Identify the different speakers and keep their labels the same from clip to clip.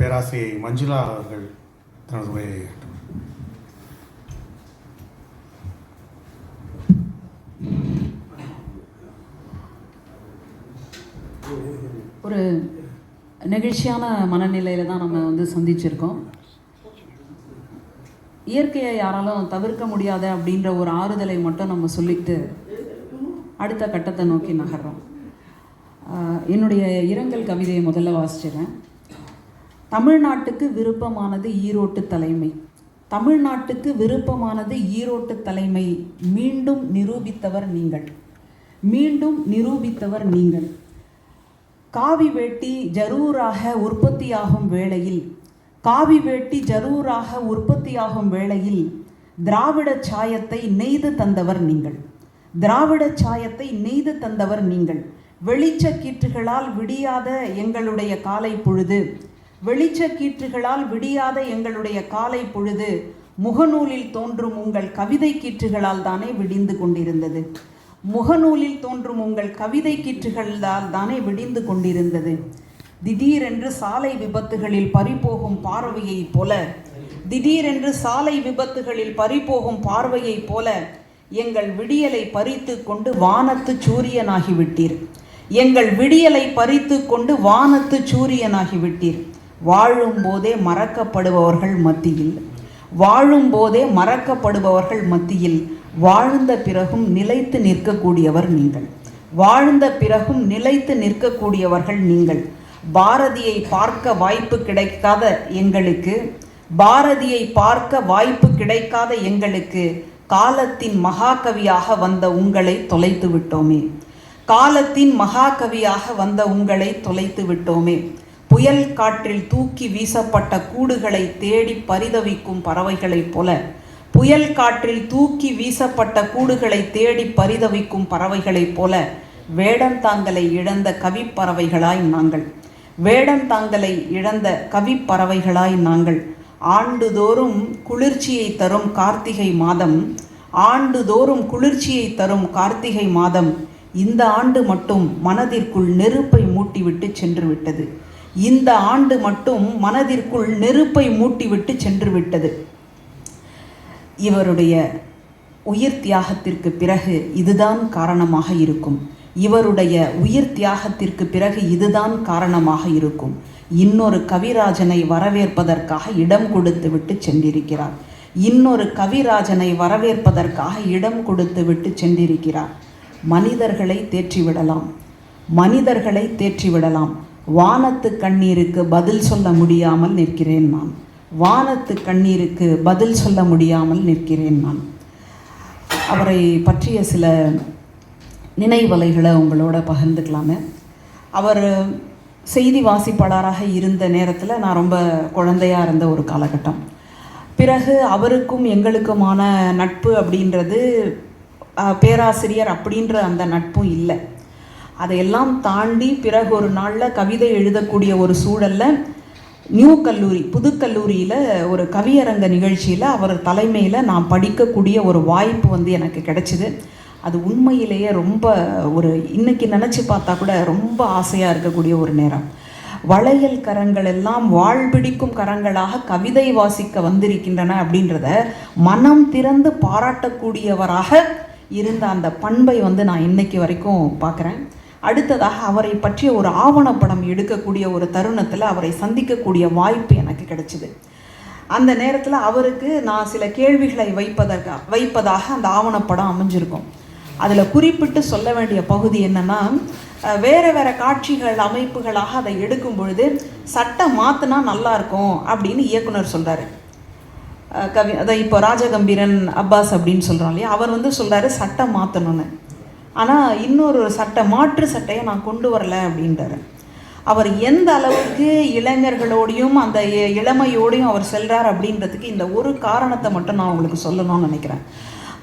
Speaker 1: பேராசிரியை மஞ்சுளா அவர்கள் தனது உரையை
Speaker 2: ஒரு நெகிழ்ச்சியான மனநிலையில தான் நம்ம வந்து சந்திச்சிருக்கோம். இயற்கையை யாராலும் தவிர்க்க முடியாத அப்படின்ற ஒரு ஆறுதலை மட்டும் நம்ம சொல்லிட்டு அடுத்த கட்டத்தை நோக்கி நகர்றோம். என்னுடைய இரங்கல் கவிதையை முதல்ல வாசிச்சிடுறேன். தமிழ்நாட்டுக்கு விருப்பமானது ஈரோட்டு தலைமை. தமிழ்நாட்டுக்கு விருப்பமானது ஈரோட்டு தலைமை. மீண்டும் நிரூபித்தவர் நீங்கள். மீண்டும் நிரூபித்தவர் நீங்கள். காவி வேட்டி ஜரூராக உற்பத்தியாகும் வேளையில் காவி வேட்டி ஜரூராக உற்பத்தியாகும் வேளையில் திராவிட சாயத்தை நெய்து தந்தவர் நீங்கள். திராவிட சாயத்தை நெய்து தந்தவர் நீங்கள். வெளிச்ச கீற்றுகளால் விடியாத எங்களுடைய காலை பொழுது வெளிச்ச கீற்றுகளால் விடியாத எங்களுடைய காலை பொழுது முகநூலில் தோன்றும் உங்கள் கவிதை கீற்றுகளால் தானே விடிந்து கொண்டிருந்தது. முகநூலில் தோன்றும் உங்கள் கவிதை கீற்றுகளால் தானே விடிந்து கொண்டிருந்தது. திடீரென்று சாலை விபத்துகளில் பறிபோகும் பார்வையைப் போல திடீரென்று சாலை விபத்துகளில் பறிபோகும் பார்வையைப் போல எங்கள் விடியலை பறித்து கொண்டு வானத்து சூரியனாகிவிட்டீர். எங்கள் விடியலை பறித்து கொண்டு வானத்து சூரியனாகிவிட்டீர். வாழும்போதே மறக்கப்படுபவர்கள் மத்தியில் வாழும்போதே மறக்கப்படுபவர்கள் மத்தியில் வாழ்ந்த பிறகும் நிலைத்து நிற்கக்கூடியவர் நீங்கள். வாழ்ந்த பிறகும் நிலைத்து நிற்கக்கூடியவர்கள் நீங்கள். பாரதியை பார்க்க வாய்ப்பு கிடைக்காத எங்களுக்கு பாரதியை பார்க்க வாய்ப்பு கிடைக்காத எங்களுக்கு காலத்தின் மகாகவியாக வந்த உங்களை தொலைத்து விட்டோமே காலத்தின் மகாகவியாக வந்த உங்களை தொலைத்து விட்டோமே புயல் காற்றில் தூக்கி வீசப்பட்ட கூடுகளை தேடி பரிதவிக்கும் பறவைகளைப் போல புயல் காற்றில் தூக்கி வீசப்பட்ட கூடுகளை தேடி பரிதவிக்கும் பறவைகளைப் போல வேடந்தாங்கலை இழந்த கவிப்பறவைகளாய் நாங்கள். வேடம் தாங்களை இழந்த கவிப்பறவைகளாய் நாங்கள். ஆண்டுதோறும் குளிர்ச்சியை தரும் கார்த்திகை மாதம் ஆண்டுதோறும் குளிர்ச்சியை தரும் கார்த்திகை மாதம் இந்த ஆண்டு மட்டும் மனதிற்குள் நெருப்பை மூட்டிவிட்டு சென்று விட்டது இந்த ஆண்டு மட்டும் மனதிற்குள் நெருப்பை மூட்டிவிட்டு சென்று விட்டது இவருடைய உயிர் தியாகத்திற்கு பிறகு இதுதான் காரணமாக இருக்கும். இவருடைய உயிர் தியாகத்திற்கு பிறகு இதுதான் காரணமாக இருக்கும். இன்னொரு கவிராஜனை வரவேற்பதற்காக இடம் கொடுத்து விட்டு சென்றிருக்கிறார். இன்னொரு கவிராஜனை வரவேற்பதற்காக இடம் கொடுத்து விட்டு சென்றிருக்கிறார். மனிதர்களை தேற்றிவிடலாம். மனிதர்களை தேற்றிவிடலாம். வானத்து கண்ணீருக்கு பதில் சொல்ல முடியாமல் நிற்கிறேன் நான். வானத்து கண்ணீருக்கு பதில் சொல்ல முடியாமல் நிற்கிறேன் நான். அவரை பற்றிய சில நினைவலைகளை உங்களோட பகிர்ந்துக்கலாமே. அவர் செய்தி வாசிப்பாளராக இருந்த நேரத்தில் நான் ரொம்ப குழந்தையாக இருந்த ஒரு காலகட்டம். பிறகு அவருக்கும் எங்களுக்குமான நட்பு அப்படின்றது பேராசிரியர் அப்படின்ற அந்த நட்பும் இல்லை. அதையெல்லாம் தாண்டி பிறகு ஒரு நாளில் கவிதை எழுதக்கூடிய ஒரு சூழலில் நியூ கல்லூரி புதுக்கல்லூரியில் ஒரு கவியரங்க நிகழ்ச்சியில் அவர் தலைமையில் நான் படிக்கக்கூடிய ஒரு வாய்ப்பு வந்து எனக்கு கிடைச்சிது. அது உண்மையிலேயே ரொம்ப ஒரு இன்னைக்கு நினச்சி பார்த்தா கூட ரொம்ப ஆசையாக இருக்கக்கூடிய ஒரு நேரம். வளையல் கரங்கள் எல்லாம் வாழ்பிடிக்கும் கரங்களாக கவிதை வாசிக்க வந்திருக்கின்றன அப்படின்றத மனம் திறந்து பாராட்டக்கூடியவராக இருந்த அந்த பண்பை வந்து நான் இன்னைக்கு வரைக்கும் பார்க்குறேன். அடுத்ததாக அவரை பற்றிய ஒரு ஆவணப்படம் எடுக்கக்கூடிய ஒரு தருணத்தில் அவரை சந்திக்கக்கூடிய வாய்ப்பு எனக்கு கிடைச்சிது. அந்த நேரத்தில் அவருக்கு நான் சில கேள்விகளை வைப்பதற்கா வைப்பதாக அந்த ஆவணப்படம் அமைஞ்சிருக்கும். அதில் குறிப்பிட்டு சொல்ல வேண்டிய பகுதி என்னென்னா வேறு வேறு காட்சிகள் அமைப்புகளாக அதை எடுக்கும் பொழுது சட்டம் மாற்றினா நல்லாயிருக்கும் அப்படின்னு இயக்குனர் சொல்கிறாரு கவி அதான் இப்போ ராஜகம்பீரன் அப்பாஸ் அப்படின்னு சொல்கிறோம் இல்லையா? அவர் வந்து சொல்கிறாரு சட்டம் மாற்றணும்னு ஆனால் இன்னொரு சட்டை மாற்று சட்டையை நான் கொண்டு வரல அப்படின்றாரு. அவர் எந்த அளவுக்கு இளைஞர்களோடையும் அந்த இளமையோடையும் அவர் செல்கிறார் அப்படின்றதுக்கு இந்த ஒரு காரணத்தை மட்டும் நான் உங்களுக்கு சொல்லணும்னு நினைக்கிறேன்.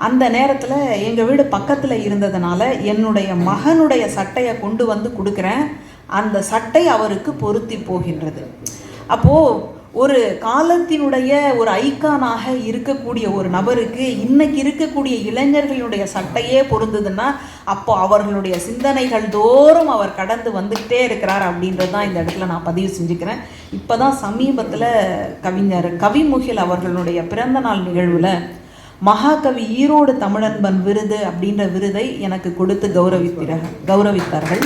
Speaker 2: அந்த நேரத்தில் எங்கள் வீடு பக்கத்தில் இருந்ததுனால என்னுடைய மகனுடைய சட்டையை கொண்டு வந்து கொடுக்குறேன். அந்த சட்டை அவருக்கு பொருத்தி போகின்றது. அப்போது ஒரு காலத்தினுடைய ஒரு ஐக்கானாக இருக்கக்கூடிய ஒரு நபருக்கு இன்னைக்கு இருக்கக்கூடிய இளைஞர்களுடைய சட்டையே பொருந்ததுன்னா அப்போ அவர்களுடைய சிந்தனைகள் தோறும் அவர் கடந்து வந்துக்கிட்டே இருக்கிறார் அப்படின்றது தான் இந்த இடத்துல நான் பதிவு செஞ்சுக்கிறேன். இப்போ தான் சமீபத்தில் கவிஞர் கவிமுகில் அவர்களுடைய பிறந்தநாள் நிகழ்வில் மகாகவி ஈரோடு தமிழன்பன் விருது அப்படின்ற விருதை எனக்கு கொடுத்து கௌரவித்திர கௌரவித்தார்கள்.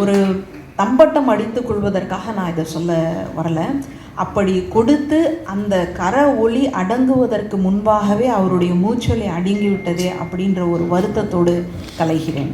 Speaker 2: ஒரு தம்பட்டம் அடித்து கொள்வதற்காக நான் இதை சொல்ல வரல. அப்படி கொடுத்து அந்த கர ஒளி அடங்குவதற்கு முன்பாகவே அவருடைய மூச்சொலி அடங்கிவிட்டதே அப்படின்ற ஒரு வருத்தத்தோடு கலைகிறேன்.